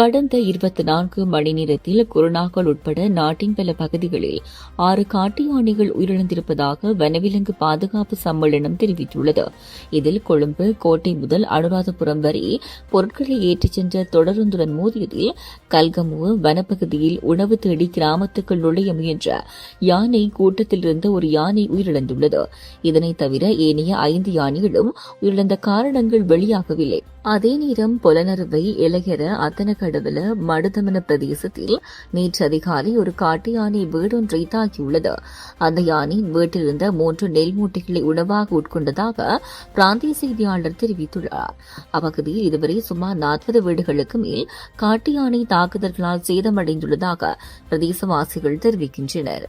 கடந்த இருபத்தி நான்கு மணி நேரத்தில் குருணாகல் உட்பட நாட்டின் பல பகுதிகளில் ஆறு காட்டு யானைகள் உயிரிழந்திருப்பதாக வனவிலங்கு பாதுகாப்பு சம்மேளனம் தெரிவித்துள்ளது. இதில் கொழும்பு கோட்டை முதல் அனுராதபுரம் வரை பொருட்களை ஏற்றிச் சென்ற தொடருந்துடன் மோதியதில் கல்கமுவ வனப்பகுதியில் உணவு தேடி கிராமத்துக்குள் நுழைய முயன்ற யானை கூட்டத்தில் இருந்த ஒரு யானை உயிரிழந்துள்ளது. இதனைத் தவிர ஏனைய ஐந்து யானைகளும் உயிரிழந்த காரணங்கள் வெளியாகவில்லை. அதே நேரம் புலனறுவை இளையர அத்தனக்கடவுல மடுதமன பிரதேசத்தில் நேற்று அதிகாலை ஒரு காட்டு யானை வீடொன்றை தாக்கியுள்ளது. அந்த யானை வீட்டிலிருந்த மூன்று நெல் மூட்டைகளை உணவாக உட்கொண்டதாக பிராந்திய செய்தியாளர் தெரிவித்துள்ளார். அப்பகுதியில் இதுவரை சுமார் நாற்பது வீடுகளுக்கு மேல் காட்டு யானை தாக்குதல்களால் சேதமடைந்துள்ளதாக பிரதேசவாசிகள் தெரிவிக்கின்றனர்.